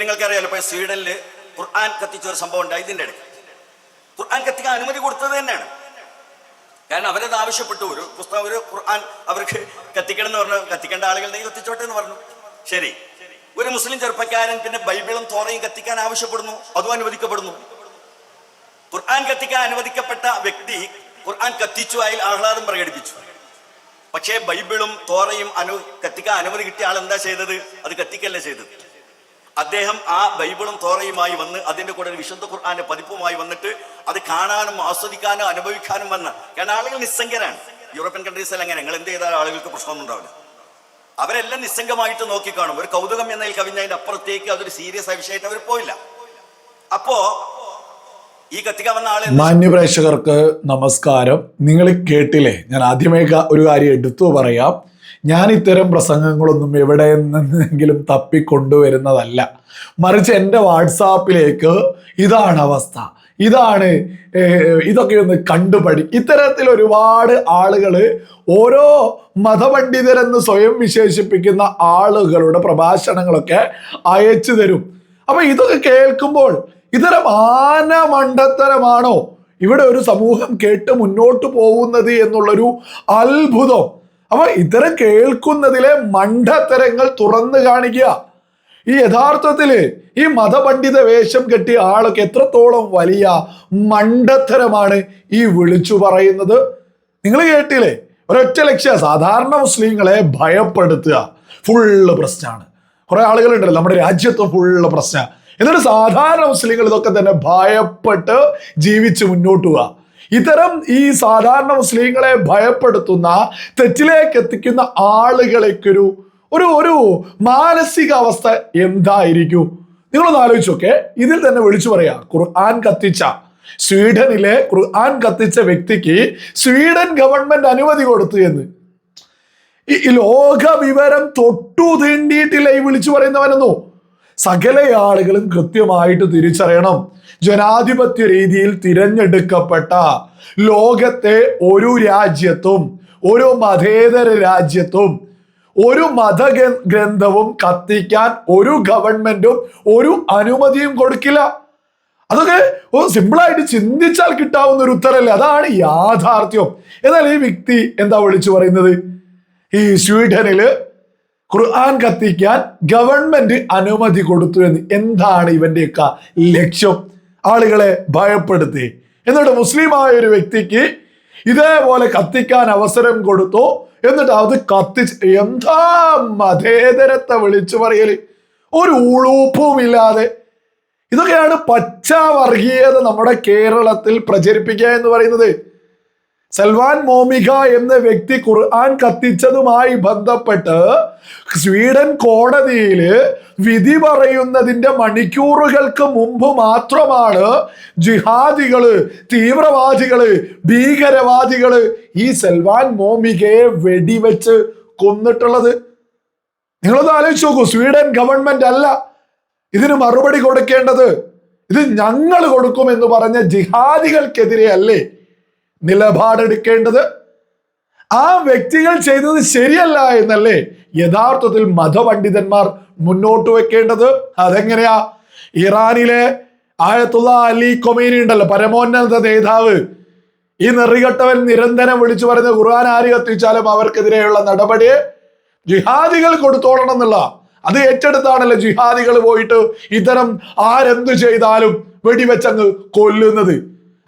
നിങ്ങൾക്കറിയാലോ ഇപ്പൊ സ്വീഡനിൽ ഖുർആൻ കത്തിച്ച ഒരു സംഭവം ഉണ്ടായി ഇതിന്റെ ഇടയ്ക്ക്. ഖുർആൻ കത്തിക്കാൻ അനുമതി കൊടുത്തത് തന്നെയാണ്. കാരണം അവരത് ആവശ്യപ്പെട്ടു ഒരു പുസ്തകം ഒരു ഖുർആൻ അവർക്ക് കത്തിക്കണം എന്ന് പറഞ്ഞു കത്തിക്കേണ്ട ആളുകൾ നീ കത്തിച്ചോട്ടെ എന്ന് പറഞ്ഞു. ശരി. ഒരു മുസ്ലിം ചെറുപ്പക്കാരൻ പിന്നെ ബൈബിളും തോറയും കത്തിക്കാൻ ആവശ്യപ്പെടുന്നു അതും അനുവദിക്കപ്പെടുന്നു. ഖുർആൻ കത്തിക്കാൻ അനുവദിക്കപ്പെട്ട വ്യക്തി ഖുർആൻ കത്തിച്ചു അതിൽ ആഹ്ലാദം പ്രകടിപ്പിച്ചു. പക്ഷേ ബൈബിളും തോറയും അനു കത്തിക്കാൻ അനുമതി കിട്ടിയ ആൾ എന്താ ചെയ്തത്? അത് കത്തിക്കല്ലേ ചെയ്തത്. അദ്ദേഹം ആ ബൈബിളും തോറയുമായി വന്ന് അതിന്റെ കൂടെ വിശുദ്ധ ഖുർആാന്റെ പതിപ്പുമായി വന്നിട്ട് അത് കാണാനും ആസ്വദിക്കാനും അനുഭവിക്കാനും വന്ന. കാരണം ആളുകൾ നിസ്സംഗരാണ്. യൂറോപ്യൻ കൺട്രീസിൽ അങ്ങനെ. നിങ്ങൾ എന്ത് ചെയ്താൽ ആളുകൾക്ക് പ്രശ്നമൊന്നും ഉണ്ടാവില്ല. അവരെല്ലാം നിസ്സംഗമായിട്ട് നോക്കിക്കാണും. ഒരു കൗതുകം എന്നതിൽ കവിഞ്ഞതിന്റെ അപ്പുറത്തേക്ക് അതൊരു സീരിയസ് വിഷയമായിട്ട് അവർ പോയില്ല. അപ്പോ ഈ കത്തിക വന്ന ആളെ മാന്യപ്രേക്ഷകർക്ക് നമസ്കാരം. നിങ്ങൾ കേട്ടില്ലേ? ഞാൻ ആദ്യമേ ഒരു കാര്യം എടുത്തു പറയാം. ഞാൻ ഇത്തരം പ്രസംഗങ്ങളൊന്നും എവിടെ നിന്നെങ്കിലും തപ്പിക്കൊണ്ടുവരുന്നതല്ല. മറിച്ച് എന്റെ വാട്സാപ്പിലേക്ക് ഇതാണ് അവസ്ഥ. ഇതാണ് ഇതൊക്കെ ഒന്ന് കണ്ടുപടി. ഇത്തരത്തിൽ ഒരുപാട് ആളുകൾ ഓരോ മതപണ്ഡിതരെന്ന് സ്വയം വിശേഷിപ്പിക്കുന്ന ആളുകളുടെ പ്രഭാഷണങ്ങളൊക്കെ അയച്ചു തരും. അപ്പൊ ഇതൊക്കെ കേൾക്കുമ്പോൾ ഇത്തരം ആന മണ്ടത്തരമാണോ ഇവിടെ ഒരു സമൂഹം കേട്ട് മുന്നോട്ട് പോകുന്നത് എന്നുള്ളൊരു അത്ഭുതം. അപ്പൊ ഇത്തരം കേൾക്കുന്നതിലെ മണ്ടത്തരങ്ങൾ തുറന്നു കാണിക്കുക. ഈ യഥാർത്ഥത്തിൽ ഈ മതപണ്ഡിത വേഷം കെട്ടിയ ആളൊക്കെ എത്രത്തോളം വലിയ മണ്ടത്തരമാണ് ഈ വിളിച്ചു പറയുന്നത്. നിങ്ങൾ കേട്ടില്ലേ? ഒരൊറ്റ ലക്ഷ്യ സാധാരണ മുസ്ലിങ്ങളെ ഭയപ്പെടുത്തുക. ഫുള്ള് പ്രശ്നമാണ് കുറെ ആളുകളുണ്ടല്ലോ നമ്മുടെ രാജ്യത്ത് ഫുള്ള് പ്രശ്നം. എന്നിട്ട് സാധാരണ മുസ്ലിങ്ങൾ ഇതൊക്കെ തന്നെ ഭയപ്പെട്ട് ജീവിച്ച് മുന്നോട്ട് പോവുക. ഇത്തരം ഈ സാധാരണ മുസ്ലിങ്ങളെ ഭയപ്പെടുത്തുന്ന തെറ്റിലേക്ക് എത്തിക്കുന്ന ആളുകളേക്കൊരു ഒരു ഒരു മാനസികാവസ്ഥ എന്തായിരിക്കും? നിങ്ങളൊന്ന് ആലോചിച്ചോക്കെ ഇതിൽ തന്നെ വിളിച്ചു പറയാ ഖുർആൻ കത്തിച്ച സ്വീഡനിലെ ഖുർആൻ കത്തിച്ച വ്യക്തിക്ക് സ്വീഡൻ ഗവൺമെന്റ് അനുമതി കൊടുത്തു എന്ന്. ഈ ലോക വിവരം തൊട്ടു തീണ്ടിയിട്ടില്ല ഈ വിളിച്ചു പറയുന്നവനെന്നോ? സകല ആളുകളും കൃത്യമായിട്ട് തിരിച്ചറിയണം. ജനാധിപത്യ രീതിയിൽ തിരഞ്ഞെടുക്കപ്പെട്ട ലോകത്തെ ഒരു രാജ്യത്തും ഒരു മതേതര രാജ്യത്തും ഒരു മത ഗ്രന്ഥവും കത്തിക്കാൻ ഒരു ഗവൺമെന്റും ഒരു അനുമതിയും കൊടുക്കില്ല. അതൊക്കെ സിമ്പിളായിട്ട് ചിന്തിച്ചാൽ കിട്ടാവുന്ന ഒരു ഉത്തരല്ലേ? അതാണ് യാഥാർത്ഥ്യം. എന്നാൽ ഈ വ്യക്തി എന്താ വിളിച്ചു പറയുന്നത്? ഈ സ്വീഡനിൽ ഖുർആൻ കത്തിക്കാൻ ഗവൺമെന്റ് അനുമതി കൊടുത്തു എന്ന് എന്താണ് ഇവന്റെയൊക്കെ ലക്ഷ്യം? ആളുകളെ ഭയപ്പെടുത്തി. എന്നിട്ട് മുസ്ലിമായ ഒരു വ്യക്തിക്ക് ഇതേപോലെ കത്തിക്കാൻ അവസരം കൊടുത്തു? എന്നിട്ട് അത് കത്തിച്ച് എന്താ മതേതരത്തെ വിളിച്ചു പറയൽ? ഒരു ഉളൂപ്പും ഇല്ലാതെ. ഇതൊക്കെയാണ് പച്ച വർഗീയത നമ്മുടെ കേരളത്തിൽ പ്രചരിപ്പിക്കുക എന്ന് പറയുന്നത്. സൽവാൻ മോമിക എന്ന വ്യക്തി ഖുർആൻ കത്തിച്ചതുമായി ബന്ധപ്പെട്ട് സ്വീഡൻ കോടതിയിൽ വിധി പറയുന്നതിന്റെ മണിക്കൂറുകൾക്ക് മുമ്പ് മാത്രമാണ് ജിഹാദികൾ തീവ്രവാദികൾ ഭീകരവാദികൾ ഈ സൽവാൻ മോമികയെ വെടിവെച്ച് കൊന്നിട്ടുള്ളത്. നിങ്ങളൊന്ന് ആലോചിച്ച് നോക്കൂ സ്വീഡൻ ഗവൺമെന്റ് അല്ല. ഇതിന് മറുപടി കൊടുക്കേണ്ടത് ഇത് ഞങ്ങൾ കൊടുക്കുമെന്ന് പറഞ്ഞ ജിഹാദികൾക്കെതിരെ അല്ലേ? നിലപാടെടുക്കേണ്ടത് ആ വ്യക്തികൾ ചെയ്തത് ശരിയല്ല എന്നല്ലേ യഥാർത്ഥത്തിൽ മതപണ്ഡിതന്മാർ മുന്നോട്ട് വെക്കേണ്ടത്? അതെങ്ങനെയാ? ഇറാനിലെ ആയത്തുള്ള അലി കൊമീനി ഉണ്ടല്ലോ പരമോന്നത നേതാവ്. ഈ നെറികെട്ടവൻ നിരന്തരം വിളിച്ചു പറയുന്ന ഖുർആൻ ആര് കത്തിച്ചാലും അവർക്കെതിരെയുള്ള നടപടി ജിഹാദികൾ കൊടുത്തോളണം എന്നുള്ള അത് ഏറ്റെടുത്താണല്ലോ ജിഹാദികൾ പോയിട്ട് ഇത്തരം ആരെന്തു ചെയ്താലും വെടിവെച്ചങ്ങ് കൊല്ലുന്നത്.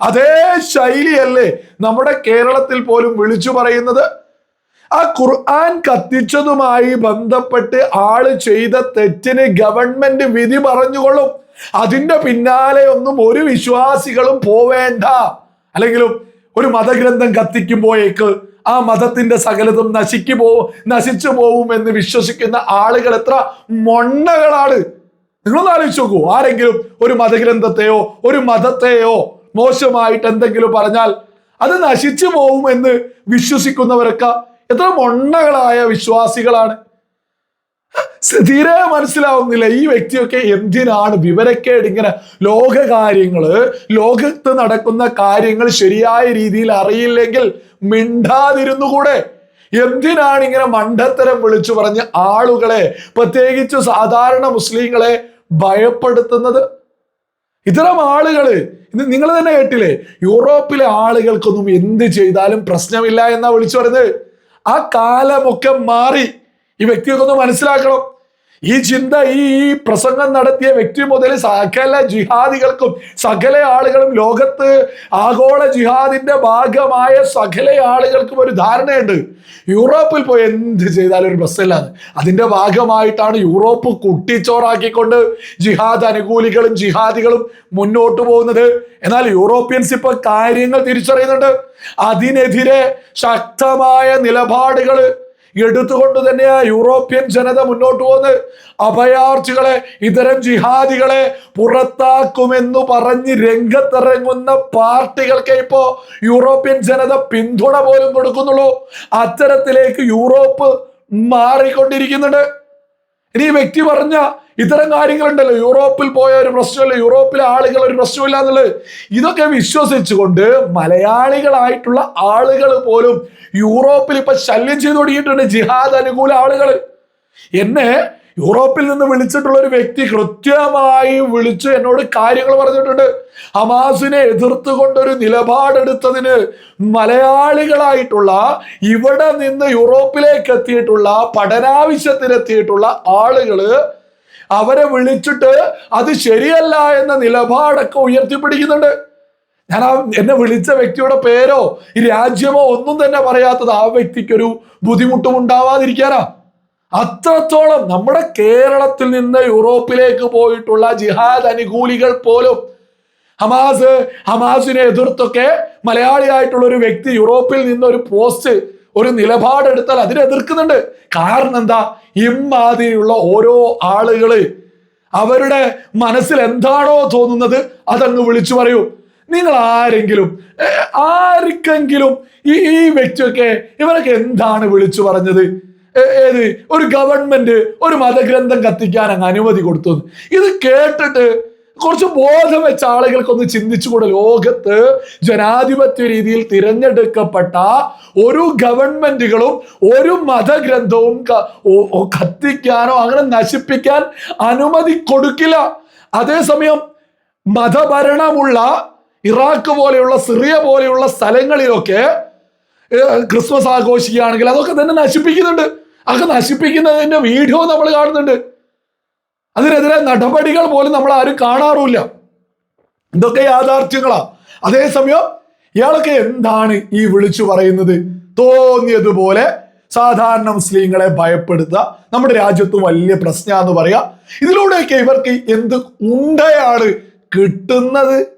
അതേ ശൈലിയല്ലേ നമ്മുടെ കേരളത്തിൽ പോലും വിളിച്ചു പറയുന്നത്. ആ ഖുർആൻ കത്തിച്ചതുമായി ബന്ധപ്പെട്ട് ആൾ ചെയ്ത തെറ്റിന് ഗവൺമെന്റ് വിധി പറഞ്ഞുകൊള്ളും. അതിന്റെ പിന്നാലെ ഒന്നും ഒരു വിശ്വാസികളും പോവേണ്ട. അല്ലെങ്കിലും ഒരു മതഗ്രന്ഥം കത്തിക്കുമ്പോഴേക്ക് ആ മതത്തിന്റെ സകലതും നശിക്കു പോ നശിച്ചു പോവും എന്ന് വിശ്വസിക്കുന്ന ആളുകൾ എത്ര മൊണ്ണകളാണ്. നിങ്ങളൊന്ന് ആലോചിച്ച് നോക്കൂ. ആരെങ്കിലും ഒരു മതഗ്രന്ഥത്തെയോ ഒരു മതത്തെയോ മോശമായിട്ട് എന്തെങ്കിലും പറഞ്ഞാൽ അത് നശിച്ചു പോവും എന്ന് വിശ്വസിക്കുന്നവരൊക്കെ എത്ര മൊണ്ണകളായ വിശ്വാസികളാണ്. തീരെ മനസ്സിലാവുന്നില്ല. ഈ വ്യക്തിയൊക്കെ എന്തിനാണ് വിവരക്കേട് ഇങ്ങനെ ലോക കാര്യങ്ങൾ ലോകത്ത് നടക്കുന്ന കാര്യങ്ങൾ ശരിയായ രീതിയിൽ അറിയില്ലെങ്കിൽ മിണ്ടാതിരുന്നുകൂടെ? എന്തിനാണ് ഇങ്ങനെ മണ്ടത്തരം വിളിച്ചു പറഞ്ഞ് ആളുകളെ പ്രത്യേകിച്ച് സാധാരണ മുസ്ലിങ്ങളെ ഭയപ്പെടുത്തുന്നത്? ഇത്തരം ആളുകൾ ഇത് നിങ്ങൾ തന്നെ കേട്ടില്ലേ? യൂറോപ്പിലെ ആളുകൾക്കൊന്നും എന്ത് ചെയ്താലും പ്രശ്നമില്ല എന്നാ വിളിച്ചു പറയുന്നത്. ആ കാലമൊക്കെ മാറി. ഈ വ്യക്തിയൊക്കെ ഒന്ന് മനസ്സിലാക്കണം. ഈ ചിന്ത ഈ പ്രസംഗം നടത്തിയ വ്യക്തി മുതൽ സകല ജിഹാദികൾക്കും സകല ആളുകളും ലോകത്ത് ആഗോള ജിഹാദിന്റെ ഭാഗമായ സകല ആളുകൾക്കും ഒരു ധാരണയുണ്ട്. യൂറോപ്പിൽ പോയി എന്ത് ചെയ്താലും ഒരു പ്രശ്നമില്ലാന്ന് അതിന്റെ ഭാഗമായിട്ടാണ് യൂറോപ്പ് കുട്ടിച്ചോറാക്കിക്കൊണ്ട് ജിഹാദ് അനുകൂലികളും ജിഹാദികളും മുന്നോട്ട് പോകുന്നത്. എന്നാൽ യൂറോപ്യൻസ് ഇപ്പൊ കാര്യങ്ങൾ തിരിച്ചറിയുന്നുണ്ട്. അതിനെതിരെ ശക്തമായ നിലപാടുകൾ എടുത്തുകൊണ്ട് തന്നെയാ യൂറോപ്യൻ ജനത മുന്നോട്ട് പോകുന്നത് അഭയാർത്ഥികളെ ഇത്തരം ജിഹാദികളെ പുറത്താക്കുമെന്ന് പറഞ്ഞ് രംഗത്തിറങ്ങുന്ന പാർട്ടികൾക്ക് ഇപ്പോ യൂറോപ്യൻ ജനത പിന്തുണ പോലും കൊടുക്കുന്നുള്ളൂ. അത്തരത്തിലേക്ക് യൂറോപ്പ് മാറിക്കൊണ്ടിരിക്കുന്നുണ്ട്. ഇനി വ്യക്തി പറഞ്ഞ ഇത്തരം കാര്യങ്ങളുണ്ടല്ലോ. യൂറോപ്പിൽ പോയ ഒരു പ്രശ്നമില്ല? യൂറോപ്പിലെ ആളുകൾ ഒരു പ്രശ്നമില്ല എന്നുള്ളത്. ഇതൊക്കെ വിശ്വസിച്ചുകൊണ്ട് മലയാളികളായിട്ടുള്ള ആളുകൾ പോലും യൂറോപ്പിൽ ഇപ്പൊ ശല്യം ചെയ്തു തുടങ്ങിയിട്ടുണ്ട്. ജിഹാദ് അനുകൂല ആളുകൾ. എന്നെ യൂറോപ്പിൽ നിന്ന് വിളിച്ചിട്ടുള്ള ഒരു വ്യക്തി കൃത്യമായി വിളിച്ച് എന്നോട് കാര്യങ്ങൾ പറഞ്ഞിട്ടുണ്ട്. ഹമാസിനെ എതിർത്തുകൊണ്ടൊരു നിലപാടെടുത്തതിന് മലയാളികളായിട്ടുള്ള ഇവിടെ നിന്ന് യൂറോപ്പിലേക്ക് എത്തിയിട്ടുള്ള പഠനാവശ്യത്തിനെത്തിയിട്ടുള്ള ആളുകൾ അവരെ വിളിച്ചിട്ട് അത് ശരിയല്ല എന്ന നിലപാടൊക്കെ ഉയർത്തിപ്പിടിക്കുന്നുണ്ട്. ഞാൻ ആ എന്നെ വിളിച്ച വ്യക്തിയുടെ പേരോ ഈ രാജ്യമോ ഒന്നും തന്നെ പറയാത്തത് ആ വ്യക്തിക്കൊരു ബുദ്ധിമുട്ടും ഉണ്ടാവാതിരിക്കാനാ. അത്രത്തോളം നമ്മുടെ കേരളത്തിൽ നിന്ന് യൂറോപ്പിലേക്ക് പോയിട്ടുള്ള ജിഹാദ് അനുകൂലികൾ പോലും ഹമാസ് ഹമാസിനെ എതിർത്തൊക്കെ മലയാളിയായിട്ടുള്ള ഒരു വ്യക്തി യൂറോപ്പിൽ നിന്ന് ഒരു പോസ്റ്റ് ഒരു നിലപാടെടുത്താൽ അതിനെ എതിർക്കുന്നുണ്ട്. കാരണം എന്താ? ഇമാതിരിയുള്ള ഓരോ ആളുകൾ അവരുടെ മനസ്സിൽ എന്താണോ തോന്നുന്നത് അതങ്ങ് വിളിച്ചു പറയൂ. നിങ്ങൾ ആരെങ്കിലും ആർക്കെങ്കിലും ഈ ഈ വ്യക്തിയൊക്കെ ഇവരൊക്കെ എന്താണ് വിളിച്ചു പറഞ്ഞത്? ഏത്? ഒരു ഗവൺമെന്റ് ഒരു മതഗ്രന്ഥം കത്തിക്കാൻ അങ്ങ് അനുമതി കൊടുത്തു ഇത് കേട്ടിട്ട് കുറച്ച് ബോധം വെച്ച ആളുകൾക്കൊന്ന് ചിന്തിച്ചുകൂടെ ലോകത്ത് ജനാധിപത്യ രീതിയിൽ തിരഞ്ഞെടുക്കപ്പെട്ട ഒരു ഗവൺമെന്റുകളും ഒരു മതഗ്രന്ഥവും കത്തിക്കാനോ അങ്ങനെ നശിപ്പിക്കാൻ അനുമതി കൊടുക്കില്ല. അതേസമയം മതഭരണമുള്ള ഇറാഖ് പോലെയുള്ള സിറിയ പോലെയുള്ള സ്ഥലങ്ങളിലൊക്കെ ക്രിസ്മസ് ആഘോഷിക്കുകയാണെങ്കിൽ അതൊക്കെ തന്നെ നശിപ്പിക്കുന്നുണ്ട്. അതൊക്കെ നശിപ്പിക്കുന്നതിന്റെ വീഡിയോ നമ്മൾ കാണുന്നുണ്ട്. അതിനെതിരെ നടപടികൾ പോലും നമ്മൾ ആരും കാണാറുമില്ല. ഇതൊക്കെ യാഥാർത്ഥ്യങ്ങളാ. അതേസമയം ഇയാളൊക്കെ എന്താണ് ഈ വിളിച്ചു പറയുന്നത്? തോന്നിയതുപോലെ സാധാരണ മുസ്ലിങ്ങളെ ഭയപ്പെടുത്തുക നമ്മുടെ രാജ്യത്ത് വലിയ പ്രശ്നമാണെന്ന് പറയാ ഇതിലൂടെയൊക്കെ ഇവർക്ക് എന്ത് ഉണ്ടയാണ് കിട്ടുന്നത്?